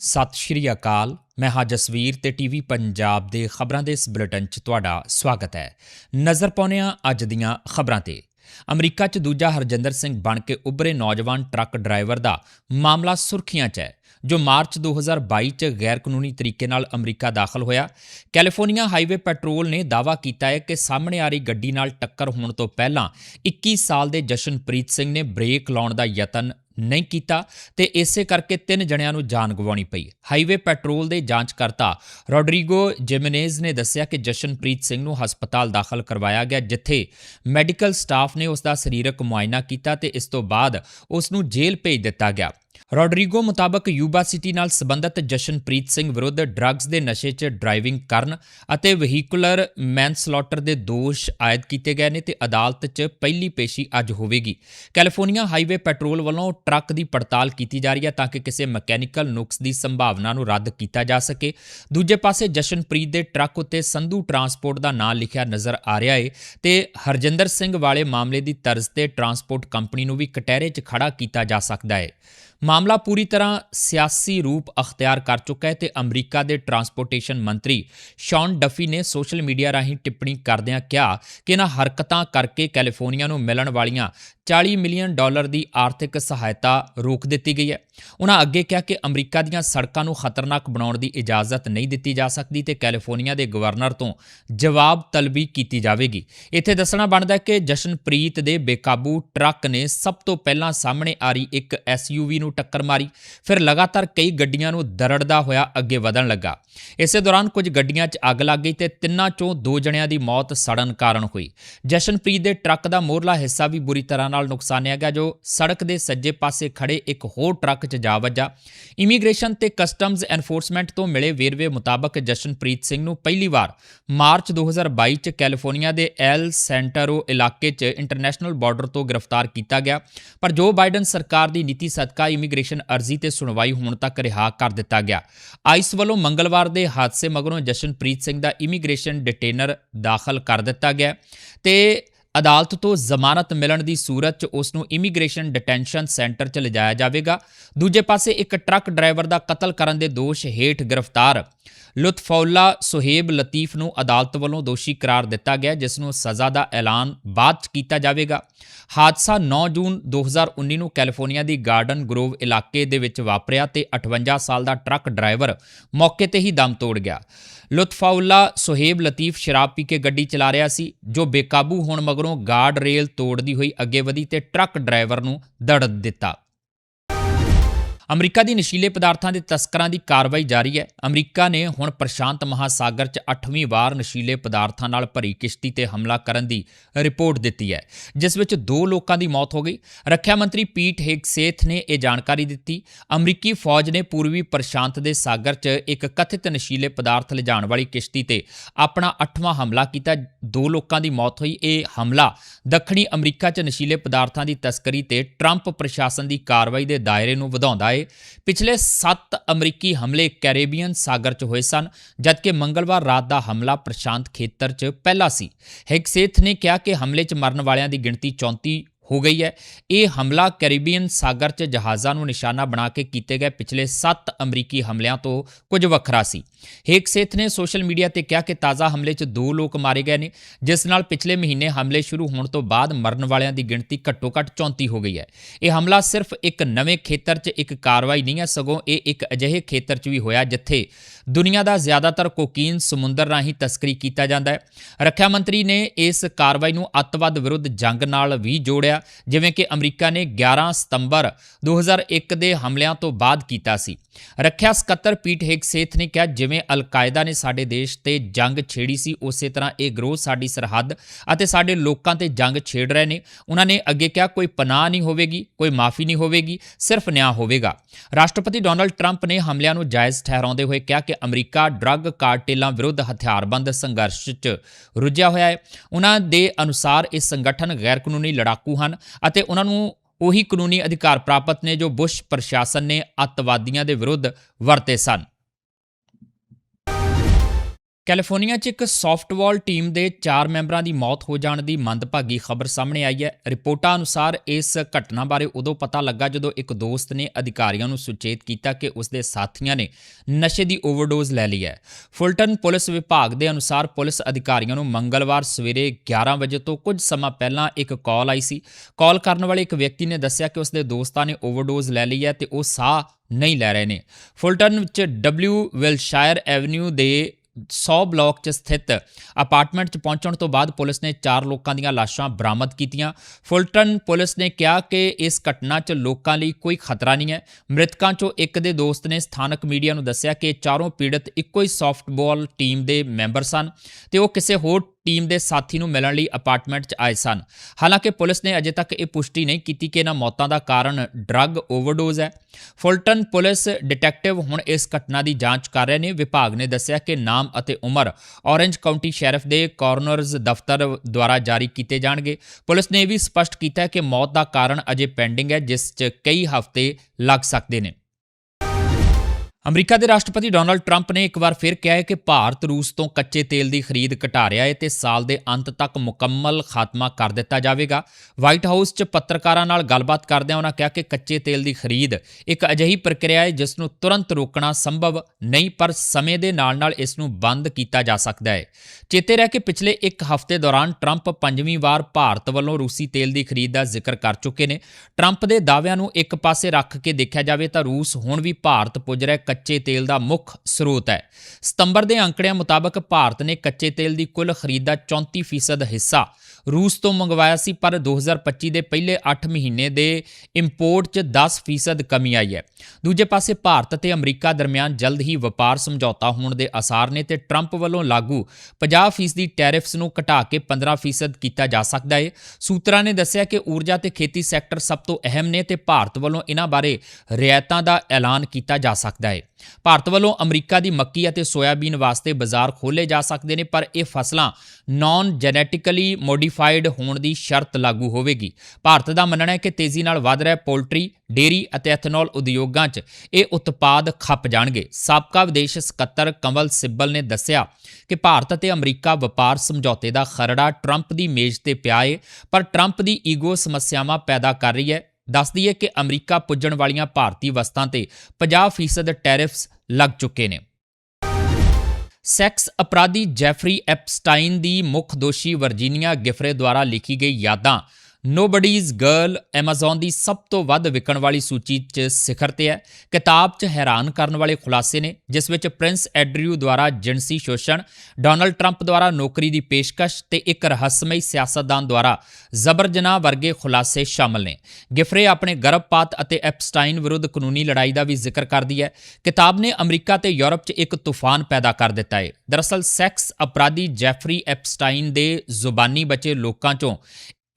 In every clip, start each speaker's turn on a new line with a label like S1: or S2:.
S1: ਸਤਿ ਸ਼੍ਰੀ ਅਕਾਲ। ਮੈਂ ਹਾਂ ਜਸਵੀਰ ਤੇ ਟੀਵੀ ਪੰਜਾਬ ਦੇ ਖਬਰਾਂ ਦੇ ਇਸ ਬੁਲੇਟਿਨ 'ਚ ਤੁਹਾਡਾ ਸਵਾਗਤ ਹੈ। ਨਜ਼ਰ ਪਾਉਂਦੇ ਹਾਂ ਅੱਜ ਦੀਆਂ ਖਬਰਾਂ ਤੇ। ਅਮਰੀਕਾ 'ਚ ਦੂਜਾ ਹਰਜਿੰਦਰ ਸਿੰਘ ਬਣ ਕੇ ਉੱਭਰੇ ਨੌਜਵਾਨ ਟਰੱਕ ਡਰਾਈਵਰ ਦਾ ਮਾਮਲਾ ਸੁਰਖੀਆਂ 'ਚ ਹੈ, ਜੋ ਮਾਰਚ 2022 'ਚ ਗੈਰ ਕਾਨੂੰਨੀ ਤਰੀਕੇ ਨਾਲ ਅਮਰੀਕਾ ਦਾਖਲ ਹੋਇਆ। ਕੈਲੀਫੋਰਨੀਆ ਹਾਈਵੇ ਪੈਟਰੋਲ ਨੇ ਦਾਅਵਾ ਕੀਤਾ ਹੈ ਕਿ ਸਾਹਮਣੇ ਆ ਰਹੀ ਗੱਡੀ ਨਾਲ ਟੱਕਰ ਹੋਣ ਤੋਂ ਪਹਿਲਾਂ 21 ਸਾਲ ਦੇ ਜਸ਼ਨਪ੍ਰੀਤ ਸਿੰਘ ਨੇ ਬ੍ਰੇਕ ਲਾਉਣ ਦਾ ਯਤਨ ਨਹੀਂ ਕੀਤਾ ਤੇ ਇਸੇ ਕਰਕੇ ਤਿੰਨ ਜਣਿਆਂ ਨੂੰ ਜਾਨ ਗਵਾਉਣੀ ਪਈ। ਹਾਈਵੇ ਪੈਟਰੋਲ ਦੇ ਜਾਂਚਕਰਤਾ ਰੋਡਰੀਗੋ ਜਿਮਨੇਜ਼ ਨੇ ਦੱਸਿਆ ਕਿ ਜਸ਼ਨਪ੍ਰੀਤ ਸਿੰਘ ਨੂੰ ਹਸਪਤਾਲ ਦਾਖਲ ਕਰਵਾਇਆ ਗਿਆ, ਜਿੱਥੇ ਮੈਡੀਕਲ ਸਟਾਫ ਨੇ ਉਸ ਦਾ ਸਰੀਰਕ ਮੁਆਇਨਾ ਕੀਤਾ ਤੇ ਇਸ ਤੋਂ ਬਾਅਦ ਉਸ ਨੂੰ ਜੇਲ੍ਹ ਭੇਜ ਦਿੱਤਾ ਗਿਆ। ਰੋਡਰੀਗੋ ਮੁਤਾਬਕ ਯੂਬਾ ਸਿਟੀ ਨਾਲ ਸੰਬੰਧਿਤ ਜਸ਼ਨਪ੍ਰੀਤ ਸਿੰਘ ਵਿਰੁੱਧ ਡਰੱਗਸ ਦੇ ਨਸ਼ੇ 'ਚ ਡਰਾਈਵਿੰਗ ਕਰਨ ਅਤੇ ਵਹੀਕੂਲਰ ਮੈਨਸਲੌਟਰ ਦੇ ਦੋਸ਼ ਆਇਦ ਕੀਤੇ ਗਏ ਨੇ ਤੇ ਅਦਾਲਤ 'ਚ ਪਹਿਲੀ ਪੇਸ਼ੀ ਅੱਜ ਹੋਵੇਗੀ। ਕੈਲੀਫੋਰਨੀਆ ਹਾਈਵੇ ਪੈਟਰੋਲ ਵੱਲੋਂ ਟਰੱਕ ਦੀ ਪੜਤਾਲ ਕੀਤੀ ਜਾ ਰਹੀ ਹੈ ਤਾਂ ਕਿ ਕਿਸੇ ਮਕੈਨੀਕਲ ਨੁਕਸ ਦੀ ਸੰਭਾਵਨਾ ਨੂੰ ਰੱਦ ਕੀਤਾ ਜਾ ਸਕੇ। ਦੂਜੇ ਪਾਸੇ ਜਸ਼ਨਪ੍ਰੀਤ ਦੇ ਟਰੱਕ ਉੱਤੇ ਸੰਧੂ ਟਰਾਂਸਪੋਰਟ ਦਾ ਨਾਂ ਲਿਖਿਆ ਨਜ਼ਰ ਆ ਰਿਹਾ ਏ ਤੇ ਹਰਜਿੰਦਰ ਸਿੰਘ ਵਾਲੇ ਮਾਮਲੇ ਦੀ ਤਰਜ਼ ਤੇ ਟਰਾਂਸਪੋਰਟ ਕੰਪਨੀ ਨੂੰ ਵੀ ਕਟਹਿਰੇ 'ਚ ਖੜਾ ਕੀਤਾ ਜਾ ਸਕਦਾ ਹੈ ਮਾਮਲਾ ਪੂਰੀ ਤਰ੍ਹਾਂ ਸਿਆਸੀ ਰੂਪ ਅਖਤਿਆਰ ਕਰ ਚੁੱਕਾ ਹੈ ਤੇ ਅਮਰੀਕਾ ਦੇ ਟਰਾਂਸਪੋਰਟੇਸ਼ਨ ਮੰਤਰੀ ਸ਼ੌਨ ਡਫੀ ਨੇ ਸੋਸ਼ਲ ਮੀਡੀਆ ਰਾਹੀਂ ਟਿੱਪਣੀ ਕਰਦਿਆਂ ਕਿਹਾ ਕਿ ਇਹਨਾਂ ਹਰਕਤਾਂ ਕਰਕੇ ਕੈਲੀਫੋਰਨੀਆ ਨੂੰ ਮਿਲਣ ਵਾਲੀਆਂ 40 ਮਿਲੀਅਨ ਡਾਲਰ ਦੀ ਆਰਥਿਕ ਸਹਾਇਤਾ ਰੋਕ ਦਿੱਤੀ ਗਈ ਹੈ। ਉਹਨਾਂ ਅੱਗੇ ਕਿਹਾ ਕਿ ਅਮਰੀਕਾ ਦੀਆਂ ਸੜਕਾਂ ਨੂੰ ਖਤਰਨਾਕ ਬਣਾਉਣ ਦੀ ਇਜਾਜ਼ਤ ਨਹੀਂ ਦਿੱਤੀ ਜਾ ਸਕਦੀ ਤੇ ਕੈਲੀਫੋਰਨੀਆ ਦੇ ਗਵਰਨਰ ਤੋਂ ਜਵਾਬ ਤਲਬੀ ਕੀਤੀ ਜਾਵੇਗੀ। ਇੱਥੇ ਦੱਸਣਾ ਬਣਦਾ ਹੈ ਕਿ ਜਸ਼ਨਪ੍ਰੀਤ ਦੇ ਬੇਕਾਬੂ ਟਰੱਕ ਨੇ ਸਭ ਤੋਂ ਪਹਿਲਾਂ ਸਾਹਮਣੇ ਆ ਰਹੀ ਇੱਕ ਐਸਯੂਵੀ ਨੂੰ ਟੱਕਰ ਮਾਰੀ, ਫਿਰ ਲਗਾਤਾਰ ਕਈ ਗੱਡੀਆਂ ਨੂੰ ਦਰੜਦਾ ਹੋਇਆ ਅੱਗੇ ਵਧਣ ਲੱਗਾ। ਇਸੇ ਦੌਰਾਨ ਕੁਝ ਗੱਡੀਆਂ 'ਚ ਅੱਗ ਲੱਗ ਗਈ ਤੇ ਤਿੰਨਾਂ 'ਚੋਂ ਦੋ ਜਣਿਆਂ ਦੀ ਮੌਤ ਸੜਨ ਕਾਰਨ ਹੋਈ। ਜਸ਼ਨਪ੍ਰੀਤ ਦੇ ਟਰੱਕ ਦਾ ਮੋਹਰਲਾ ਹਿੱਸਾ ਵੀ ਬੁਰੀ ਤਰ੍ਹਾਂ ਨਾਲ ਨੁਕਸਾਨਿਆ ਗਿਆ, ਜੋ ਸੜਕ ਦੇ ਸੱਜੇ ਪਾਸੇ ਖੜੇ ਇੱਕ ਹੋਰ ਟਰੱਕ 'ਚ ਜਾ ਵੱਜਾ। ਇਮੀਗ੍ਰੇਸ਼ਨ ਤੇ ਕਸਟਮਜ਼ ਐਨਫੋਰਸਮੈਂਟ ਤੋਂ ਮਿਲੇ ਵੇਰਵੇ ਮੁਤਾਬਕ ਜਸ਼ਨਪ੍ਰੀਤ ਸਿੰਘ ਨੂੰ ਪਹਿਲੀ ਵਾਰ ਮਾਰਚ 2022 ਚ ਕੈਲੀਫੋਰਨੀਆ ਦੇ ਐਲ ਸੈਂਟਰੋ ਇਲਾਕੇ 'ਚ ਇੰਟਰਨੈਸ਼ਨਲ ਬਾਰਡਰ ਤੋਂ ਗ੍ਰਿਫਤਾਰ ਕੀਤਾ ਗਿਆ। ਪਰ ਜੋ ਬਾਈਡਨ ਸਰਕਾਰ ਦੀ ਨੀਤੀ ਸਦਕਾ ਇਮੀਗ੍ਰੇਸ਼ਨ ਅਰਜ਼ੀ ਤੇ ਸੁਣਵਾਈ ਹੋਣ ਤੱਕ ਰਿਹਾ ਕਰ ਦਿੱਤਾ ਗਿਆ। ਆਈਸ ਵੱਲੋਂ ਮੰਗਲਵਾਰ ਦੇ ਹਾਦਸੇ ਮਗਰੋਂ ਜਸ਼ਨਪ੍ਰੀਤ ਸਿੰਘ ਦਾ ਇਮੀਗ੍ਰੇਸ਼ਨ ਡਿਟੇਨਰ ਦਾਖਲ ਕਰ ਦਿੱਤਾ ਗਿਆ। ਤੇ ਅਦਾਲਤ ਤੋਂ ਜ਼ਮਾਨਤ ਮਿਲਣ ਦੀ ਸੂਰਤ 'ਚ ਉਸ ਨੂੰ ਇਮੀਗ੍ਰੇਸ਼ਨ ਡਿਟੈਂਸ਼ਨ ਸੈਂਟਰ 'ਚ ਲਿਜਾਇਆ ਜਾਵੇਗਾ। ਦੂਜੇ ਪਾਸੇ ਇੱਕ ਟਰੱਕ ਡਰਾਈਵਰ ਦਾ ਕਤਲ ਕਰਨ ਦੇ ਦੋਸ਼ ਹੇਠ ਗ੍ਰਿਫਤਾਰ। ਲੁਤਫੌਲਾ ਸੁਹੇਬ ਲਤੀਫ ਨੂੰ ਅਦਾਲਤ ਵੱਲੋਂ ਦੋਸ਼ੀ ਕਰਾਰ ਦਿੱਤਾ ਗਿਆ, ਜਿਸ ਨੂੰ ਸਜ਼ਾ ਦਾ ਐਲਾਨ ਬਾਅਦ 'ਚ ਕੀਤਾ ਜਾਵੇਗਾ। ਹਾਦਸਾ 9 ਜੂਨ 2019 ਨੂੰ ਕੈਲੀਫੋਰਨੀਆ ਦੀ ਗਾਰਡਨ ਗਰੋਵ ਇਲਾਕੇ ਦੇ ਵਿੱਚ ਵਾਪਰਿਆ ਤੇ 58 ਸਾਲ ਦਾ ਟਰੱਕ ਡਰਾਈਵਰ ਮੌਕੇ ਤੇ ਹੀ ਦਮ ਤੋੜ ਗਿਆ। ਲੁਤਫਾਉਲਾ ਸੁਹੇਬ ਲਤੀਫ ਸ਼ਰਾਬ ਪੀ ਕੇ ਗੱਡੀ ਚਲਾ ਰਿਹਾ ਸੀ, ਜੋ ਬੇਕਾਬੂ ਹੋਣ ਮਗਰੋਂ ਗਾਰਡ ਰੇਲ ਤੋੜਦੀ ਹੋਈ ਅੱਗੇ ਵਧੀ ਤੇ ਟਰੱਕ ਡਰਾਈਵਰ ਨੂੰ ਦੜਦ ਦਿੱਤਾ। ਅਮਰੀਕਾ ਦੀ ਨਸ਼ੀਲੇ ਪਦਾਰਥਾਂ ਦੇ ਤਸਕਰਾਂ ਦੀ ਕਾਰਵਾਈ ਜਾਰੀ ਹੈ। ਅਮਰੀਕਾ ਨੇ ਹੁਣ ਪ੍ਰਸ਼ਾਂਤ ਮਹਾਸਾਗਰ 'ਚ 8ਵੀਂ ਵਾਰ ਨਸ਼ੀਲੇ ਪਦਾਰਥਾਂ ਨਾਲ ਭਰੀ ਕਿਸ਼ਤੀ ਤੇ ਹਮਲਾ ਕਰਨ ਦੀ ਰਿਪੋਰਟ ਦਿੱਤੀ ਹੈ, ਜਿਸ ਵਿੱਚ ਦੋ ਲੋਕਾਂ ਦੀ ਮੌਤ ਹੋ ਗਈ। ਰੱਖਿਆ ਮੰਤਰੀ ਪੀਟ ਹੈਗਸੇਥ ਨੇ ਇਹ ਜਾਣਕਾਰੀ ਦਿੱਤੀ। ਅਮਰੀਕੀ ਫੌਜ ਨੇ ਪੂਰਬੀ ਪ੍ਰਸ਼ਾਂਤ ਦੇ ਸਾਗਰ 'ਚ ਇੱਕ ਕਥਿਤ ਨਸ਼ੀਲੇ ਪਦਾਰਥ ਲਿਜਾਣ ਵਾਲੀ ਕਿਸ਼ਤੀ ਤੇ ਆਪਣਾ 8ਵਾਂ ਹਮਲਾ ਕੀਤਾ। ਦੋ ਲੋਕਾਂ ਦੀ ਮੌਤ ਹੋਈ। ਇਹ ਹਮਲਾ ਦੱਖਣੀ ਅਮਰੀਕਾ 'ਚ ਨਸ਼ੀਲੇ ਪਦਾਰਥਾਂ ਦੀ ਤਸਕਰੀ ਤੇ ਟਰੰਪ ਪ੍ਰਸ਼ਾਸਨ ਦੀ ਕਾਰਵਾਈ ਦੇ ਦਾਇਰੇ ਨੂੰ ਵਧਾਉਂਦਾ ਹੈ ਪਿਛਲੇ 7 ਅਮਰੀਕੀ ਹਮਲੇ ਕੈਰੇਬੀਅਨ ਸਾਗਰ 'ਚ ਹੋਏ ਸਨ, ਜਦਕਿ ਮੰਗਲਵਾਰ ਰਾਤ ਦਾ ਹਮਲਾ ਪ੍ਰਸ਼ਾਂਤ ਖੇਤਰ 'ਚ ਪਹਿਲਾ ਸੀ। ਹੈਗਸੇਥ ਨੇ ਕਿਹਾ ਕਿ ਹਮਲੇ 'ਚ ਮਰਨ ਵਾਲਿਆਂ ਦੀ ਗਿਣਤੀ 34 ਹੋ ਗਈ ਹੈ। ਇਹ ਹਮਲਾ ਕੈਰੀਬੀਅਨ ਸਾਗਰ 'ਚ ਜਹਾਜ਼ਾਂ ਨੂੰ ਨਿਸ਼ਾਨਾ ਬਣਾ ਕੇ ਕੀਤੇ ਗਏ ਪਿਛਲੇ 7 ਅਮਰੀਕੀ ਹਮਲਿਆਂ ਤੋਂ ਕੁਝ ਵੱਖਰਾ ਸੀ। ਹੇਕਸੇਥ ਨੇ ਸੋਸ਼ਲ ਮੀਡੀਆ ਤੇ ਕਿਹਾ ਕਿ ਤਾਜ਼ਾ ਹਮਲੇ 'ਚ ਦੋ ਲੋਕ ਮਾਰੇ ਗਏ ਨੇ, ਜਿਸ ਨਾਲ ਪਿਛਲੇ ਮਹੀਨੇ ਹਮਲੇ ਸ਼ੁਰੂ ਹੋਣ ਤੋਂ ਬਾਅਦ ਮਰਨ ਵਾਲਿਆਂ ਦੀ ਗਿਣਤੀ ਘੱਟੋ-ਘੱਟ 34 ਹੋ ਗਈ ਹੈ। ਇਹ ਹਮਲਾ ਸਿਰਫ ਇੱਕ ਨਵੇਂ ਖੇਤਰ 'ਚ ਇੱਕ ਕਾਰਵਾਈ ਨਹੀਂ ਹੈ, ਸਗੋਂ ਇਹ ਇੱਕ ਅਜਿਹੇ ਖੇਤਰ 'ਚ ਵੀ ਹੋਇਆ, ਜਿੱਥੇ ਦੁਨੀਆ ਦਾ ਜ਼ਿਆਦਾਤਰ ਕੋਕੀਨ ਸਮੁੰਦਰ ਰਾਹੀਂ ਤਸਕਰੀ ਕੀਤਾ ਜਾਂਦਾ ਹੈ। ਰੱਖਿਆ ਮੰਤਰੀ ਨੇ ਇਸ ਕਾਰਵਾਈ ਨੂੰ ਅੱਤਵਾਦ ਵਿਰੁੱਧ ਜੰਗ ਨਾਲ ਵੀ ਜੋੜਿਆ, ਜਿਵੇਂ ਕਿ ਅਮਰੀਕਾ ਨੇ 11 ਸਤੰਬਰ 2001 ਦੇ ਹਮਲਿਆਂ ਤੋਂ ਬਾਅਦ ਕੀਤਾ ਸੀ। ਰੱਖਿਆ ਸਕੱਤਰ ਪੀਟ ਹੈਗਸੇਥ ਨੇ ਕਿਹਾ, ਜਿਵੇਂ ਅਲ-ਕਾਇਦਾ ਨੇ ਸਾਡੇ ਦੇਸ਼ ਤੇ ਜੰਗ ਛੇੜੀ ਸੀ, ਉਸੇ ਤਰ੍ਹਾਂ ਇਹ ਗਰੋਹ ਸਾਡੀ ਸਰਹੱਦ ਅਤੇ ਸਾਡੇ ਲੋਕਾਂ ਤੇ ਜੰਗ ਛੇੜ ਰਹੇ ਨੇ। ਉਹਨਾਂ ਨੇ ਅੱਗੇ ਕਿਹਾ, ਕੋਈ ਪਨਾਹ ਨਹੀਂ ਹੋਵੇਗੀ, ਕੋਈ ਮਾਫੀ ਨਹੀਂ ਹੋਵੇਗੀ, ਸਿਰਫ ਨਿਆਂ ਹੋਵੇਗਾ। ਰਾਸ਼ਟਰਪਤੀ ਡੋਨਲਡ ਟਰੰਪ ਨੇ ਹਮਲਿਆਂ ਨੂੰ ਜਾਇਜ਼ ਠਹਿਰਾਉਂਦੇ ਹੋਏ ਕਿਹਾ ਕਿ ਅਮਰੀਕਾ ਡਰੱਗ ਕਾਰਟੇਲਾਂ ਵਿਰੁੱਧ ਹਥਿਆਰਬੰਦ ਸੰਘਰਸ਼ 'ਚ ਰੁੱਝਿਆ ਹੋਇਆ ਹੈ। ਉਹਨਾਂ ਦੇ ਅਨੁਸਾਰ ਇਹ ਸੰਗਠਨ ਗੈਰ ਕਾਨੂੰਨੀ ਲੜਾਕੂ ਹਨ ਅਤੇ ਉਹਨਾਂ ਨੂੰ ਉਹੀ ਕਾਨੂੰਨੀ ਅਧਿਕਾਰ ਪ੍ਰਾਪਤ ਨੇ ਜੋ ਬੁਸ਼ ਪ੍ਰਸ਼ਾਸਨ ਨੇ ਅੱਤਵਾਦੀਆਂ ਦੇ ਵਿਰੁੱਧ ਵਰਤੇ ਸਨ। ਕੈਲੀਫੋਰਨੀਆ 'ਚ ਇੱਕ ਸੌਫਟਬਾਲ ਟੀਮ ਦੇ 4 ਮੈਂਬਰਾਂ ਦੀ ਮੌਤ ਹੋ ਜਾਣ ਦੀ ਮੰਦਭਾਗੀ ਖਬਰ ਸਾਹਮਣੇ ਆਈ ਹੈ। ਰਿਪੋਰਟਾਂ ਅਨੁਸਾਰ ਇਸ ਘਟਨਾ ਬਾਰੇ ਉਦੋਂ ਪਤਾ ਲੱਗਾ ਜਦੋਂ ਇੱਕ ਦੋਸਤ ਨੇ ਅਧਿਕਾਰੀਆਂ ਨੂੰ ਸੁਚੇਤ ਕੀਤਾ ਕਿ ਉਸ ਦੇ ਸਾਥੀਆਂ ਨੇ ਨਸ਼ੇ ਦੀ ਓਵਰਡੋਜ਼ ਲੈ ਲਈ ਹੈ। ਫੁਲਟਨ ਪੁਲਿਸ ਵਿਭਾਗ ਦੇ ਅਨੁਸਾਰ ਪੁਲਿਸ ਅਧਿਕਾਰੀਆਂ ਨੂੰ ਮੰਗਲਵਾਰ ਸਵੇਰੇ 11 ਵਜੇ ਤੋਂ ਕੁਝ ਸਮਾਂ ਪਹਿਲਾਂ ਇੱਕ ਕਾਲ ਆਈ ਸੀ। ਕਾਲ ਕਰਨ ਵਾਲੇ ਇੱਕ ਵਿਅਕਤੀ ਨੇ ਦੱਸਿਆ ਕਿ ਉਸ ਦੇ ਦੋਸਤਾਂ ਨੇ ਓਵਰਡੋਜ਼ ਲੈ ਲਈ ਹੈ ਤੇ ਉਹ ਸਾਹ ਨਹੀਂ ਲੈ ਰਹੇ ਨੇ। ਫੁਲਟਨ ਵਿੱਚ ਡਬਲਿਊ ਵਿਲਸ਼ਾਇਰ ਐਵਨਿਊ ਦੇ 100 ਬਲਾਕ 'ਚ ਸਥਿਤ ਅਪਾਰਟਮੈਂਟ 'ਚ ਪਹੁੰਚਣ ਤੋਂ ਬਾਅਦ ਪੁਲਿਸ ਨੇ 4 ਲੋਕਾਂ ਦੀਆਂ ਲਾਸ਼ਾਂ ਬਰਾਮਦ ਕੀਤੀਆਂ। ਫੁਲਟਨ ਪੁਲਿਸ ਨੇ ਕਿਹਾ ਕਿ ਇਸ ਘਟਨਾ 'ਚ ਲੋਕਾਂ ਲਈ ਕੋਈ ਖਤਰਾ ਨਹੀਂ ਹੈ। ਮ੍ਰਿਤਕਾਂ 'ਚੋਂ ਇੱਕ ਦੇ ਦੋਸਤ ਨੇ ਸਥਾਨਕ ਮੀਡੀਆ ਨੂੰ ਦੱਸਿਆ ਕਿ ਚਾਰੋਂ ਪੀੜਤ ਇੱਕੋ ਹੀ ਸਾਫਟਬਾਲ ਟੀਮ ਦੇ ਮੈਂਬਰ ਸਨ ਤੇ ਉਹ ਕਿਸੇ ਹੋਰ ਟੀਮ ਦੇ ਸਾਥੀ ਨੂੰ ਮਿਲਣ ਲਈ ਅਪਾਰਟਮੈਂਟ 'ਚ ਆਏ ਸਨ। ਹਾਲਾਂਕਿ ਪੁਲਿਸ ਨੇ ਅਜੇ ਤੱਕ ਇਹ ਪੁਸ਼ਟੀ ਨਹੀਂ ਕੀਤੀ ਕਿ ਇਹਨਾਂ ਮੌਤਾਂ ਦਾ ਕਾਰਨ ਡਰੱਗ ਓਵਰਡੋਜ਼ ਹੈ। ਫੁਲਟਨ ਪੁਲਿਸ ਡਿਟੈਕਟਿਵ ਹੁਣ ਇਸ ਘਟਨਾ ਦੀ ਜਾਂਚ ਕਰ ਰਹੇ ਨੇ। ਵਿਭਾਗ ਨੇ ਦੱਸਿਆ ਕਿ ਨਾਮ ਅਤੇ ਉਮਰ ਔਰੇਂਜ ਕਾਉਂਟੀ ਸ਼ੈਰਿਫ ਦੇ ਕਾਰਨਰਜ਼ ਦਫ਼ਤਰ ਦੁਆਰਾ ਜਾਰੀ ਕੀਤੇ ਜਾਣਗੇ। ਪੁਲਿਸ ਨੇ ਇਹ ਵੀ ਸਪਸ਼ਟ ਕੀਤਾ ਹੈ ਕਿ ਮੌਤ ਦਾ ਕਾਰਨ ਅਜੇ ਪੈਂਡਿੰਗ ਹੈ, ਜਿਸ 'ਚ ਕਈ ਹਫ਼ਤੇ ਲੱਗ ਸਕਦੇ ਨੇ। ਅਮਰੀਕਾ ਦੇ ਰਾਸ਼ਟਰਪਤੀ ਡੋਨਾਲਡ ਟਰੰਪ ਨੇ ਇੱਕ ਵਾਰ ਫਿਰ ਕਿਹਾ ਹੈ ਕਿ ਭਾਰਤ ਰੂਸ ਤੋਂ ਕੱਚੇ ਤੇਲ ਦੀ ਖਰੀਦ ਘਟਾ ਰਿਹਾ ਹੈ ਤੇ ਸਾਲ ਦੇ ਅੰਤ ਤੱਕ ਮੁਕੰਮਲ ਖਾਤਮਾ ਕਰ ਦਿੱਤਾ ਜਾਵੇਗਾ। ਵਾਈਟ ਹਾਊਸ 'ਚ ਪੱਤਰਕਾਰਾਂ ਨਾਲ ਗੱਲਬਾਤ ਕਰਦਿਆਂ ਉਹਨਾਂ ਕਿਹਾ ਕਿ ਕੱਚੇ ਤੇਲ ਦੀ ਖਰੀਦ ਇੱਕ ਅਜਿਹੀ ਪ੍ਰਕਿਰਿਆ ਹੈ ਜਿਸ ਨੂੰ ਤੁਰੰਤ ਰੋਕਣਾ ਸੰਭਵ ਨਹੀਂ, ਪਰ ਸਮੇਂ ਦੇ ਨਾਲ-ਨਾਲ ਇਸ ਨੂੰ ਬੰਦ ਕੀਤਾ ਜਾ ਸਕਦਾ ਹੈ। ਚੇਤੇ ਰਹਿ ਕਿ ਪਿਛਲੇ ਇੱਕ ਹਫ਼ਤੇ ਦੌਰਾਨ ਟਰੰਪ ਪੰਜਵੀਂ ਵਾਰ ਭਾਰਤ ਵੱਲੋਂ ਰੂਸੀ ਤੇਲ ਦੀ ਖਰੀਦ ਦਾ ਜ਼ਿਕਰ ਕਰ ਚੁੱਕੇ ਨੇ। ਟਰੰਪ ਦੇ ਦਾਅਵਿਆਂ ਨੂੰ ਇੱਕ ਪਾਸੇ ਰੱਖ ਕੇ ਦੇਖਿਆ ਜਾਵੇ ਤਾਂ ਰੂਸ ਹੁਣ ਵੀ ਭਾਰਤ ਪੁੱਜ ਰਿਹਾ ਕੱਚੇ ਤੇਲ ਦਾ ਮੁੱਖ ਸਰੋਤ ਹੈ। ਸਤੰਬਰ ਦੇ ਅੰਕੜਿਆਂ ਮੁਤਾਬਕ ਭਾਰਤ ਨੇ ਕੱਚੇ ਤੇਲ ਦੀ ਕੁੱਲ ਖਰੀਦ ਦਾ 34% ਹਿੱਸਾ ਰੂਸ ਤੋਂ ਮੰਗਵਾਇਆ ਸੀ, ਪਰ 2025 ਦੇ ਪਹਿਲੇ 8 ਮਹੀਨੇ ਦੇ ਇੰਪੋਰਟ 'ਚ 10% ਕਮੀ ਆਈ ਹੈ। ਦੂਜੇ ਪਾਸੇ ਭਾਰਤ ਅਤੇ ਅਮਰੀਕਾ ਦਰਮਿਆਨ ਜਲਦ ਹੀ ਵਪਾਰ ਸਮਝੌਤਾ ਹੋਣ ਦੇ ਆਸਾਰ ਨੇ ਤੇ ਟਰੰਪ ਵੱਲੋਂ ਲਾਗੂ 50% ਦੀ ਟੈਰਿਫਸ ਨੂੰ ਘਟਾ ਕੇ 15% ਕੀਤਾ ਜਾ ਸਕਦਾ ਹੈ। ਸੂਤਰਾਂ ਨੇ ਦੱਸਿਆ ਕਿ ਊਰਜਾ ਤੇ ਖੇਤੀ ਸੈਕਟਰ ਸਭ ਤੋਂ ਅਹਿਮ ਨੇ ਤੇ ਭਾਰਤ ਵੱਲੋਂ ਇਹਨਾਂ ਬਾਰੇ ਰਿਆਇਤਾਂ ਦਾ ਐਲਾਨ ਕੀਤਾ ਜਾ ਸਕਦਾ ਹੈ। ਭਾਰਤ ਵੱਲੋਂ ਅਮਰੀਕਾ ਦੀ ਮੱਕੀ ਅਤੇ ਸੋਇਆਬੀਨ ਵਾਸਤੇ ਬਾਜ਼ਾਰ ਖੋਲੇ ਜਾ ਸਕਦੇ ਨੇ, ਪਰ ਇਹ ਫਸਲਾਂ ਨਾਨ ਜੈਨੇਟਿਕਲੀ ਮੋਡੀਫਾਈਡ ਹੋਣ ਦੀ ਸ਼ਰਤ ਲਾਗੂ ਹੋਵੇਗੀ। ਭਾਰਤ ਦਾ ਮੰਨਣਾ ਹੈ ਕਿ ਤੇਜ਼ੀ ਨਾਲ ਵਧ ਰਿਹਾ ਪੋਲਟਰੀ ਡੇਰੀ ਅਤੇ ਐਥਨੋਲ ਉਦਯੋਗਾਂ 'ਚ ਇਹ ਉਤਪਾਦ ਖੱਪ ਜਾਣਗੇ। ਸਾਬਕਾ ਵਿਦੇਸ਼ ਸਕੱਤਰ ਕੰਵਲ ਸਿੱਬਲ ਨੇ ਦੱਸਿਆ ਕਿ ਭਾਰਤ ਅਤੇ ਅਮਰੀਕਾ ਵਪਾਰ ਸਮਝੌਤੇ ਦਾ ਖਰੜਾ ਟਰੰਪ ਦੀ ਮੇਜ਼ ਤੇ ਪਿਆ ਏ, ਪਰ ਟਰੰਪ ਦੀ ਈਗੋ ਸਮੱਸਿਆਵਾਂ ਪੈਦਾ ਕਰ ਰਹੀ ਹੈ। ਦੱਸਦੀ ਹੈ ਕਿ ਅਮਰੀਕਾ ਪੁੱਜਣ ਵਾਲੀਆਂ ਭਾਰਤੀ ਵਸਤਾਂ ਤੇ 50% ਟੈਰਿਫਸ ਲੱਗ ਚੁੱਕੇ ਨੇ। ਸੈਕਸ ਅਪਰਾਧੀ ਜੈਫਰੀ ਐਪਸਟਾਈਨ ਦੀ ਮੁੱਖ ਦੋਸ਼ੀ ਵਰਜੀਨੀਆ ਗਿਫਰੇ ਦੁਆਰਾ ਲਿਖੀ ਗਈ ਯਾਦਾਂ ਨੋਬਡੀਜ਼ ਗਰਲ Amazon ਦੀ ਸਭ ਤੋਂ ਵੱਧ ਵਿਕਣ ਵਾਲੀ ਸੂਚੀ 'ਚ ਸਿਖਰ ਤੇ ਹੈ। ਕਿਤਾਬ 'ਚ ਹੈਰਾਨ ਕਰਨ ਵਾਲੇ ਖੁਲਾਸੇ ਨੇ, ਜਿਸ ਵਿੱਚ ਪ੍ਰਿੰਸ ਐਡਰਿਊ ਦੁਆਰਾ ਜਿਨਸੀ ਸ਼ੋਸ਼ਣ, ਡੋਨਲਡ ਟਰੰਪ ਦੁਆਰਾ ਨੌਕਰੀ ਦੀ ਪੇਸ਼ਕਸ਼ ਤੇ ਇੱਕ ਰਹੱਸਮਈ ਸਿਆਸਤਦਾਨ ਦੁਆਰਾ ਜ਼ਬਰ ਜਨਾਹ ਵਰਗੇ ਖੁਲਾਸੇ ਸ਼ਾਮਲ ਨੇ। ਗਿਫਰੇ ਆਪਣੇ ਗਰਭਪਾਤ ਅਤੇ ਐਪਸਟਾਈਨ ਵਿਰੁੱਧ ਕਾਨੂੰਨੀ ਲੜਾਈ ਦਾ ਵੀ ਜ਼ਿਕਰ ਕਰਦੀ ਹੈ। ਕਿਤਾਬ ਨੇ ਅਮਰੀਕਾ ਤੇ ਯੂਰਪ 'ਚ ਇੱਕ ਤੂਫਾਨ ਪੈਦਾ ਕਰ ਦਿੱਤਾ ਹੈ ਦਰਅਸਲ ਸੈਕਸ ਅਪਰਾਧੀ ਜੈਫਰੀ ਐਪਸਟਾਈਨ ਦੇ ਜ਼ੁਬਾਨੀ ਬਚੇ ਲੋਕਾਂ 'ਚੋਂ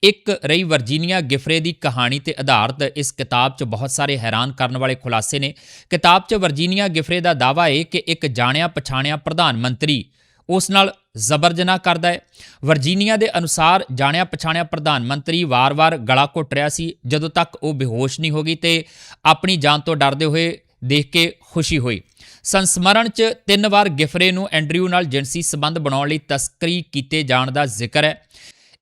S1: ਇੱਕ ਰਹੀ ਵਰਜੀਨੀਆ ਗਿਫਰੇ ਦੀ ਕਹਾਣੀ ਤੇ ਆਧਾਰਿਤ। ਇਸ ਕਿਤਾਬ 'ਚ ਬਹੁਤ ਸਾਰੇ ਹੈਰਾਨ ਕਰਨ ਵਾਲੇ ਖੁਲਾਸੇ ਨੇ। ਕਿਤਾਬ 'ਚ ਵਰਜੀਨੀਆ ਗਿਫਰੇ ਦਾ ਦਾਅਵਾ ਹੈ ਕਿ ਇੱਕ ਜਾਣਿਆ ਪਛਾਣਿਆ ਪ੍ਰਧਾਨ ਮੰਤਰੀ ਉਸ ਨਾਲ ਜ਼ਬਰ ਜਨਾਹ ਕਰਦਾ ਹੈ ਵਰਜੀਨੀਆ ਦੇ ਅਨੁਸਾਰ ਜਾਣਿਆ ਪਛਾਣਿਆ ਪ੍ਰਧਾਨ ਮੰਤਰੀ ਵਾਰ-ਵਾਰ ਗਲਾ ਘੁੱਟ ਰਿਹਾ ਸੀ। ਜਦੋਂ ਤੱਕ ਉਹ ਬੇਹੋਸ਼ ਨਹੀਂ ਹੋ ਗਈ ਤੇ ਆਪਣੀ ਜਾਨ ਤੋਂ ਡਰਦੇ ਹੋਏ ਦੇਖ ਕੇ ਖੁਸ਼ੀ ਹੋਈ। ਸੰਸਮਰਣ 'ਚ ਤਿੰਨ ਵਾਰ ਗਿਫਰੇ ਨੂੰ ਐਂਡਰਿਊ ਨਾਲ ਜਿਨਸੀ ਸਬੰਧ ਬਣਾਉਣ ਲਈ ਤਸਕਰੀ ਕੀਤੇ ਜਾਣ ਦਾ ਜ਼ਿਕਰ ਹੈ।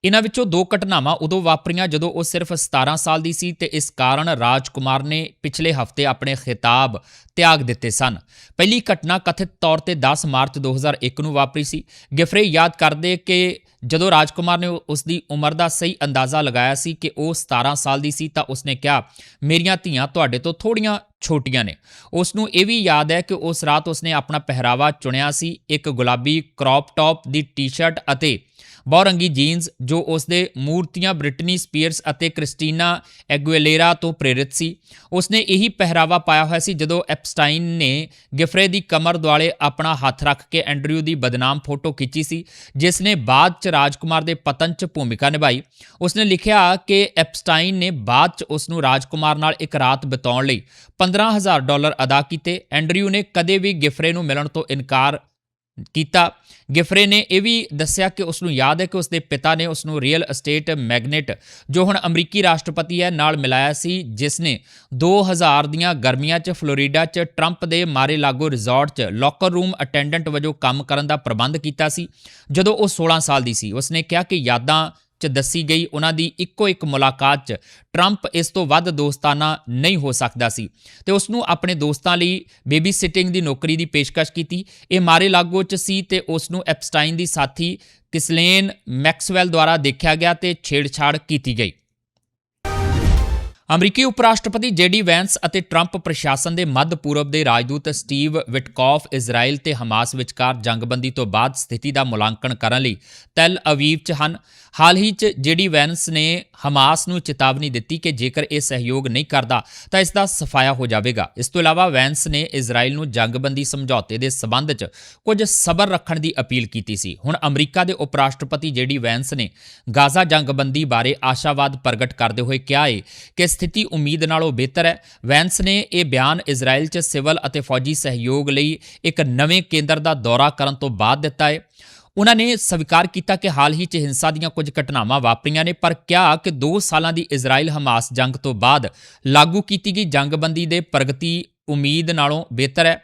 S1: ਇਹਨਾਂ ਵਿੱਚੋਂ ਦੋ ਘਟਨਾਵਾਂ ਉਦੋਂ ਵਾਪਰੀਆਂ ਜਦੋਂ ਉਹ ਸਿਰਫ 17 ਸਾਲ ਦੀ ਸੀ ਤੇ ਇਸ ਕਾਰਨ ਰਾਜਕੁਮਾਰ ਨੇ ਪਿਛਲੇ ਹਫ਼ਤੇ ਆਪਣੇ ਖਿਤਾਬ ਤਿਆਗ ਦਿੱਤੇ ਸਨ। ਪਹਿਲੀ ਘਟਨਾ ਕਥਿਤ ਤੌਰ ਤੇ 10 ਮਾਰਚ 2001 ਨੂੰ ਵਾਪਰੀ ਸੀ। ਗਿਫਰੇ, ਯਾਦ ਕਰਦੇ ਕਿ ਜਦੋਂ ਰਾਜਕੁਮਾਰ ਨੇ ਉਸ ਦੀ ਉਮਰ ਦਾ ਸਹੀ ਅੰਦਾਜ਼ਾ ਲਗਾਇਆ ਸੀ ਕਿ ਉਹ 17 ਸਾਲ ਦੀ ਸੀ ਤਾਂ ਉਸਨੇ ਕਿਹਾ, ਮੇਰੀਆਂ ਧੀਆਂ ਤੁਹਾਡੇ ਤੋਂ ਥੋੜੀਆਂ ਛੋਟੀਆਂ ਨੇ। ਉਸ ਨੂੰ ਇਹ ਵੀ ਯਾਦ ਹੈ ਕਿ ਉਸ ਰਾਤ ਉਸਨੇ ਆਪਣਾ ਪਹਿਰਾਵਾ ਚੁਣਿਆ ਸੀ। ਇੱਕ ਗੁਲਾਬੀ ਕ੍ਰੌਪ ਟਾਪ ਦੀ ਟੀ-ਸ਼ਰਟ ਅਤੇ ਬਹੁਰੰਗੀ ਜੀਨਸ ਜੋ ਉਸ ਦੇ ਮੂਰਤੀਆਂ ਬ੍ਰਿਟਨੀ ਸਪੀਅਰਸ ਅਤੇ ਕ੍ਰਿਸਟੀਨਾ ਐਗੁਏਲੇਰਾ ਤੋਂ ਪ੍ਰੇਰਿਤ ਸੀ। ਉਸਨੇ ਇਹੀ ਪਹਿਰਾਵਾ ਪਾਇਆ ਹੋਇਆ ਸੀ ਜਦੋਂ ਐਪਸਟਾਈਨ ਨੇ ਗਿਫਰੇ ਦੀ ਕਮਰ ਦੁਆਲੇ ਆਪਣਾ ਹੱਥ ਰੱਖ ਕੇ ਐਂਡਰਿਊ ਦੀ ਬਦਨਾਮ ਫੋਟੋ ਖਿੱਚੀ ਸੀ, ਜਿਸ ਨੇ ਬਾਅਦ ਚ ਰਾਜਕੁਮਾਰ ਦੇ ਪਤਨ ਚ ਭੂਮਿਕਾ ਨਿਭਾਈ। ਉਸਨੇ ਲਿਖਿਆ ਕਿ ਐਪਸਟਾਈਨ ਨੇ ਬਾਅਦ ਚ ਉਸ ਨੂੰ ਰਾਜਕੁਮਾਰ ਨਾਲ ਇੱਕ ਰਾਤ ਬਿਤਾਉਣ ਲਈ 15000 ਡਾਲਰ ਅਦਾ ਕੀਤੇ। ਐਂਡਰਿਊ ਨੇ ਕਦੇ ਵੀ ਗਿਫਰੇ ਨੂੰ ਮਿਲਣ ਤੋਂ ਇਨਕਾਰ ਕੀਤਾ। ਗਿਫਰੇ ਨੇ ਇਹ ਵੀ ਦੱਸਿਆ ਕਿ ਉਸ ਨੂੰ ਯਾਦ ਹੈ ਕਿ ਉਸ ਦੇ ਪਿਤਾ ਨੇ ਉਸ ਨੂੰ ਰੀਅਲ ਅਸਟੇਟ ਮੈਗਨੇਟ ਜੋ ਹੁਣ ਅਮਰੀਕੀ ਰਾਸ਼ਟਰਪਤੀ ਹੈ, ਨਾਲ ਮਿਲਾਇਆ ਸੀ, ਜਿਸ ਨੇ 2000 ਦੀਆਂ ਗਰਮੀਆਂ 'ਚ ਫਲੋਰੀਡਾ 'ਚ ਟਰੰਪ ਦੇ ਮਾਰੇ ਲਾਗੋ ਰਿਜ਼ੋਰਟ 'ਚ ਲੋਕਰ ਰੂਮ ਅਟੈਂਡੈਂਟ ਵਜੋਂ ਕੰਮ ਕਰਨ ਦਾ ਪ੍ਰਬੰਧ ਕੀਤਾ ਸੀ। ਜਦੋਂ ਉਹ 16 ਸਾਲ ਦੀ ਸੀ ਉਸ ਨੇ ਕਿਹਾ ਕਿ ਯਾਦਾਂ 'ਚ ਦੱਸੀ ਗਈ ਉਹਨਾਂ ਦੀ ਇੱਕੋ ਇੱਕ ਮੁਲਾਕਾਤ 'ਚ ਟਰੰਪ ਇਸ ਤੋਂ ਵੱਧ ਦੋਸਤਾਨਾ ਨਹੀਂ ਹੋ ਸਕਦਾ ਸੀ। ਤੇ ਉਸ ਨੂੰ ਆਪਣੇ ਦੋਸਤਾਂ ਲਈ ਬੇਬੀ ਸਿਟਿੰਗ ਦੀ ਨੌਕਰੀ ਦੀ ਪੇਸ਼ਕਸ਼ ਕੀਤੀ। ਇਹ ਮਾਰੇ ਲਾਗੋ 'ਚ ਸੀ ਤੇ ਉਸ ਨੂੰ ਐਪਸਟਾਈਨ ਦੀ ਸਾਥੀ ਕਿਸਲੇਨ ਮੈਕਸਵੈਲ ਦੁਆਰਾ ਦੇਖਿਆ ਗਿਆ ਤੇ ਛੇੜਛਾੜ ਕੀਤੀ ਗਈ। ਅਮਰੀਕੀ ਉਪ ਰਾਸ਼ਟਰਪਤੀ ਜੇਡੀ ਵੈਂਸ ਅਤੇ ਟਰੰਪ ਪ੍ਰਸ਼ਾਸਨ ਦੇ ਮੱਧ ਪੂਰਬ ਦੇ ਰਾਜਦੂਤ ਸਟੀਵ ਵਿਟਕੌਫ ਇਜ਼ਰਾਈਲ ਤੇ ਹਮਾਸ ਵਿਚਕਾਰ ਜੰਗਬੰਦੀ ਤੋਂ ਬਾਅਦ ਸਥਿਤੀ ਦਾ ਮੁਲਾਂਕਣ ਕਰਨ ਲਈ ਤੈਲ ਅਵੀਵ 'ਚ ਹਨ। ਹਾਲ ਹੀ 'ਚ ਜੇਡੀ ਵੈਂਸ ਨੇ ਹਮਾਸ ਨੂੰ ਚੇਤਾਵਨੀ ਦਿੱਤੀ ਕਿ ਜੇਕਰ ਇਹ ਸਹਿਯੋਗ ਨਹੀਂ ਕਰਦਾ ਤਾਂ ਇਸ ਦਾ ਸਫਾਇਆ ਹੋ ਜਾਵੇਗਾ। ਇਸ ਤੋਂ ਇਲਾਵਾ ਵੈਂਸ ਨੇ ਇਜ਼ਰਾਈਲ ਨੂੰ ਜੰਗਬੰਦੀ ਸਮਝੌਤੇ ਦੇ ਸਬੰਧ 'ਚ ਕੁਝ ਸਬਰ ਰੱਖਣ ਦੀ ਅਪੀਲ ਕੀਤੀ ਸੀ। ਹੁਣ ਅਮਰੀਕਾ ਦੇ ਉਪ ਰਾਸ਼ਟਰਪਤੀ ਜੇਡੀ ਵੈਂਸ ਨੇ ਗਾਜ਼ਾ ਜੰਗਬੰਦੀ ਬਾਰੇ ਆਸ਼ਾਵਾਦ ਪ੍ਰਗਟ ਕਰਦੇ ਹੋਏ ਕਿਹਾ ਹੈ ਕਿ ਸਥਿਤੀ ਉਮੀਦ ਨਾਲੋਂ ਬਿਹਤਰ ਹੈ। ਵੈਂਸ ਨੇ ਇਹ ਬਿਆਨ ਇਜ਼ਰਾਈਲ 'ਚ ਸਿਵਲ ਅਤੇ ਫੌਜੀ ਸਹਿਯੋਗ ਲਈ ਇੱਕ ਨਵੇਂ ਕੇਂਦਰ ਦਾ ਦੌਰਾ ਕਰਨ ਤੋਂ ਬਾਅਦ ਦਿੱਤਾ ਹੈ। ਉਹਨਾਂ ਨੇ ਸਵੀਕਾਰ ਕੀਤਾ ਕਿ ਹਾਲ ਹੀ 'ਚ ਹਿੰਸਾ ਦੀਆਂ ਕੁਝ ਘਟਨਾਵਾਂ ਵਾਪਰੀਆਂ ਨੇ, ਪਰ ਕਿਹਾ ਕਿ 2 ਸਾਲਾਂ ਦੀ ਇਜ਼ਰਾਈਲ ਹਮਾਸ ਜੰਗ ਤੋਂ ਬਾਅਦ ਲਾਗੂ ਕੀਤੀ ਗਈ ਜੰਗਬੰਦੀ ਦੇ ਪ੍ਰਗਤੀ ਉਮੀਦ ਨਾਲੋਂ ਬਿਹਤਰ ਹੈ।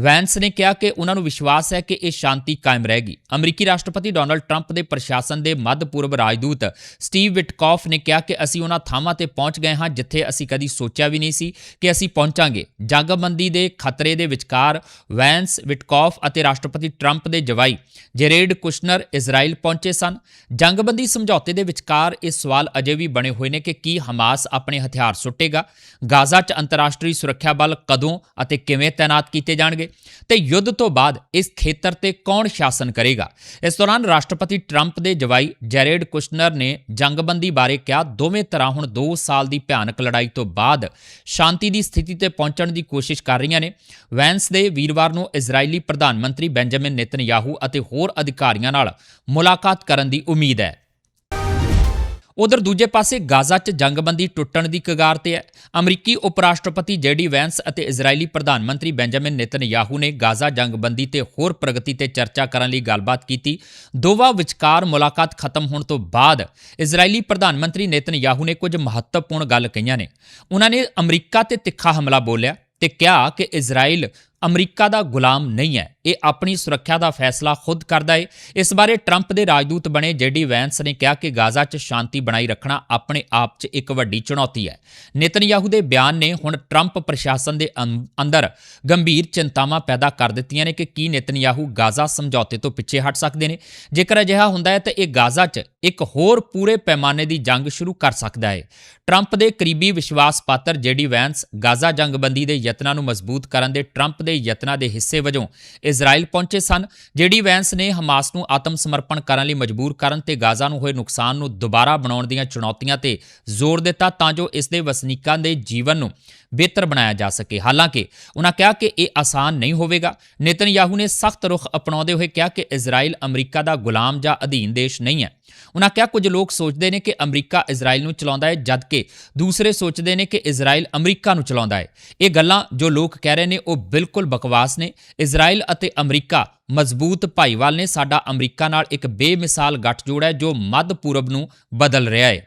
S1: ਵੈਂਸ ਨੇ ਕਿਹਾ ਕਿ ਉਹਨਾਂ ਨੂੰ ਵਿਸ਼ਵਾਸ ਹੈ ਕਿ ਇਹ ਸ਼ਾਂਤੀ ਕਾਇਮ ਰਹੇਗੀ। ਅਮਰੀਕੀ ਰਾਸ਼ਟਰਪਤੀ ਡੋਨਲਡ ਟਰੰਪ ਦੇ ਪ੍ਰਸ਼ਾਸਨ ਦੇ ਮੱਧ ਪੂਰਬ ਰਾਜਦੂਤ ਸਟੀਵ ਵਿਟਕੌਫ ਨੇ ਕਿਹਾ ਕਿ ਅਸੀਂ ਉਹਨਾਂ ਥਾਵਾਂ ਤੇ ਪਹੁੰਚ ਗਏ ਹਾਂ ਜਿੱਥੇ ਅਸੀਂ ਕਦੀ ਸੋਚਿਆ ਵੀ ਨਹੀਂ ਸੀ ਕਿ ਅਸੀਂ ਪਹੁੰਚਾਂਗੇ। ਜੰਗਬੰਦੀ ਦੇ ਖਤਰੇ ਦੇ ਵਿਚਕਾਰ ਵੈਂਸ, ਵਿਟਕੌਫ ਅਤੇ ਰਾਸ਼ਟਰਪਤੀ ਟਰੰਪ ਦੇ ਜਵਾਈ ਜੇਰੇਡ ਕੁਸ਼ਨਰ ਇਜ਼ਰਾਈਲ ਪਹੁੰਚੇ ਸਨ। ਜੰਗਬੰਦੀ ਸਮਝੌਤੇ ਦੇ ਵਿਚਕਾਰ ਇਹ ਸਵਾਲ ਅਜੇ ਵੀ ਬਣੇ ਹੋਏ ਨੇ ਕਿ ਕੀ ਹਮਾਸ ਆਪਣੇ ਹਥਿਆਰ ਸੁੱਟੇਗਾ? ਗਾਜ਼ਾ 'ਚ ਅੰਤਰਰਾਸ਼ਟਰੀ ਸੁਰੱਖਿਆ ਬਲ ਕਦੋਂ ਅਤੇ ਕਿਵੇਂ ਤਾਇਨਾਤ ਕੀਤੇ ਜਾਣਗੇ? ਤੇ ਯੁੱਧ ਤੋਂ ਬਾਅਦ ਇਸ ਖੇਤਰ ਤੇ ਕੌਣ ਸ਼ਾਸਨ ਕਰੇਗਾ? ਇਸ ਦੌਰਾਨ ਰਾਸ਼ਟਰਪਤੀ ਟਰੰਪ ਦੇ ਜਵਾਈ ਜੈਰੇਡ ਕੁਸ਼ਨਰ ਨੇ ਜੰਗਬੰਦੀ ਬਾਰੇ ਕਿਹਾ, ਦੋਵੇਂ ਤਰ੍ਹਾਂ ਹੁਣ 2 ਸਾਲ ਦੀ ਭਿਆਨਕ ਲੜਾਈ ਤੋਂ ਬਾਅਦ ਸ਼ਾਂਤੀ ਦੀ ਸਥਿਤੀ ਤੇ ਪਹੁੰਚਣ ਦੀ ਕੋਸ਼ਿਸ਼ ਕਰ ਰਹੀਆਂ ਨੇ। ਵੈਂਸ ਦੇ ਵੀਰਵਾਰ ਨੂੰ ਇਜ਼ਰਾਈਲੀ ਪ੍ਰਧਾਨ ਮੰਤਰੀ ਬੈਂਜਾਮਿਨ ਨੇਤਨਯਾਹੂ ਅਤੇ ਹੋਰ ਅਧਿਕਾਰੀਆਂ ਨਾਲ ਮੁਲਾਕਾਤ ਕਰਨ ਦੀ ਉਮੀਦ ਹੈ। ਉਧਰ ਦੂਜੇ ਪਾਸੇ ਗਾਜ਼ਾ 'ਚ ਜੰਗਬੰਦੀ ਟੁੱਟਣ ਦੀ ਕਗਾਰ ਤੇ ਹੈ। ਅਮਰੀਕੀ ਉਪ ਰਾਸ਼ਟਰਪਤੀ ਜੇਡੀ ਵੈਂਸ ਅਤੇ ਇਜ਼ਰਾਈਲੀ ਪ੍ਰਧਾਨ ਮੰਤਰੀ ਬੈਂਜਾਮਿਨ ਨੇਤਨਯਾਹੂ ਨੇ ਗਾਜ਼ਾ ਜੰਗਬੰਦੀ ਤੇ ਹੋਰ ਪ੍ਰਗਤੀ ਤੇ ਚਰਚਾ ਕਰਨ ਲਈ ਗੱਲਬਾਤ ਕੀਤੀ। ਦੋਵਾਂ ਵਿਚਕਾਰ ਮੁਲਾਕਾਤ ਖਤਮ ਹੋਣ ਤੋਂ ਬਾਅਦ ਇਜ਼ਰਾਈਲੀ ਪ੍ਰਧਾਨ ਮੰਤਰੀ ਨੇਤਨਯਾਹੂ ਨੇ ਕੁਝ ਮਹੱਤਵਪੂਰਨ ਗੱਲ ਕਹੀਆਂ ਨੇ। ਉਹਨਾਂ ਨੇ ਅਮਰੀਕਾ ਤੇ ਤਿੱਖਾ ਹਮਲਾ ਬੋਲਿਆ ਤੇ ਕਿਹਾ ਕਿ ਇਜ਼ਰਾਈਲ ਅਮਰੀਕਾ ਦਾ ਗੁਲਾਮ ਨਹੀਂ ਹੈ। ਇਹ ਆਪਣੀ ਸੁਰੱਖਿਆ ਦਾ ਫੈਸਲਾ ਖੁਦ ਕਰਦਾ ਹੈ ਇਸ ਬਾਰੇ ਟਰੰਪ ਦੇ ਰਾਜਦੂਤ ਬਣੇ ਜੇਡੀ ਵੈਂਸ ਨੇ ਕਿਹਾ ਕਿ ਗਾਜ਼ਾ 'ਚ ਸ਼ਾਂਤੀ ਬਣਾਈ ਰੱਖਣਾ ਆਪਣੇ ਆਪ 'ਚ ਇੱਕ ਵੱਡੀ ਚੁਣੌਤੀ ਹੈ। ਨੇਤਨਯਾਹੂ ਦੇ ਬਿਆਨ ਨੇ ਹੁਣ ਟਰੰਪ ਪ੍ਰਸ਼ਾਸਨ ਦੇ ਅੰ- ਅੰਦਰ ਗੰਭੀਰ ਚਿੰਤਾਵਾਂ ਪੈਦਾ ਕਰ ਦਿੱਤੀਆਂ ਨੇ ਕਿ ਕੀ ਨੇਤਨਯਾਹੂ ਗਾਜ਼ਾ ਸਮਝੌਤੇ ਤੋਂ ਪਿੱਛੇ ਹਟ ਸਕਦੇ ਨੇ। ਜੇਕਰ ਅਜਿਹਾ ਹੁੰਦਾ ਹੈ ਤਾਂ ਇਹ ਗਾਜ਼ਾ 'ਚ ਇੱਕ ਹੋਰ ਪੂਰੇ ਪੈਮਾਨੇ ਦੀ ਜੰਗ ਸ਼ੁਰੂ ਕਰ ਸਕਦਾ ਹੈ। ਟਰੰਪ ਦੇ ਕਰੀਬੀ ਵਿਸ਼ਵਾਸ ਪਾਤਰ ਜੇਡੀ ਵੈਂਸ ਗਾਜ਼ਾ ਜੰਗਬੰਦੀ ਦੇ ਯਤਨਾਂ ਨੂੰ ਮਜ਼ਬੂਤ ਕਰਨ ਦੇ, ਟਰੰਪ ਦੇ ਯਤਨਾਂ ਦੇ ਹਿੱਸੇ ਵਜੋਂ ਇਜ਼ਰਾਈਲ ਪਹੁੰਚੇ ਸਨ, ਜਿਹੜੀ ਵੈਂਸ ਨੇ ਹਮਾਸ ਨੂੰ ਆਤਮ ਸਮਰਪਣ ਕਰਨ ਲਈ ਮਜਬੂਰ ਕਰਨ ਤੇ ਗਾਜ਼ਾ ਨੂੰ ਹੋਏ ਨੁਕਸਾਨ ਨੂੰ ਦੁਬਾਰਾ ਬਣਾਉਣ ਦੀਆਂ ਚੁਣੌਤੀਆਂ ਤੇ ਜ਼ੋਰ ਦਿੱਤਾ ਤਾਂ ਜੋ ਇਸ ਦੇ ਵਸਨੀਕਾਂ ਦੇ ਜੀਵਨ ਨੂੰ ਬਿਹਤਰ ਬਣਾਇਆ ਜਾ ਸਕੇ। ਹਾਲਾਂਕਿ ਉਹਨਾਂ ਕਿਹਾ ਕਿ ਇਹ ਆਸਾਨ ਨਹੀਂ ਹੋਵੇਗਾ। ਨੇਤਨਯਾਹੂ ਨੇ ਸਖਤ ਰੁਖ ਅਪਣਾਉਂਦੇ ਹੋਏ ਕਿਹਾ ਕਿ ਇਜ਼ਰਾਈਲ ਅਮਰੀਕਾ ਦਾ ਗੁਲਾਮ ਜਾਂ ਅਧੀਨ ਦੇਸ਼ ਨਹੀਂ ਹੈ। ਉਹਨਾਂ ਕਿਹਾ ਕੁਝ ਲੋਕ ਸੋਚਦੇ ਨੇ ਕਿ ਅਮਰੀਕਾ ਇਜ਼ਰਾਈਲ ਨੂੰ ਚਲਾਉਂਦਾ ਹੈ, ਜਦਕਿ ਦੂਸਰੇ ਸੋਚਦੇ ਨੇ ਕਿ ਇਜ਼ਰਾਈਲ ਅਮਰੀਕਾ ਨੂੰ ਚਲਾਉਂਦਾ ਹੈ। ਇਹ ਗੱਲਾਂ ਜੋ ਲੋਕ ਕਹਿ ਰਹੇ ਨੇ, ਉਹ ਬਿਲਕੁਲ ਬਕਵਾਸ ਨੇ। ਇਜ਼ਰਾਈਲ ਅਤੇ ਅਮਰੀਕਾ ਮਜ਼ਬੂਤ ਭਾਈਵਾਲ ਨੇ। ਸਾਡਾ ਅਮਰੀਕਾ ਨਾਲ ਇੱਕ ਬੇਮਿਸਾਲ ਗੱਠਜੋੜ ਹੈ, ਜੋ ਮੱਧ ਪੂਰਬ ਨੂੰ ਬਦਲ ਰਿਹਾ ਹੈ।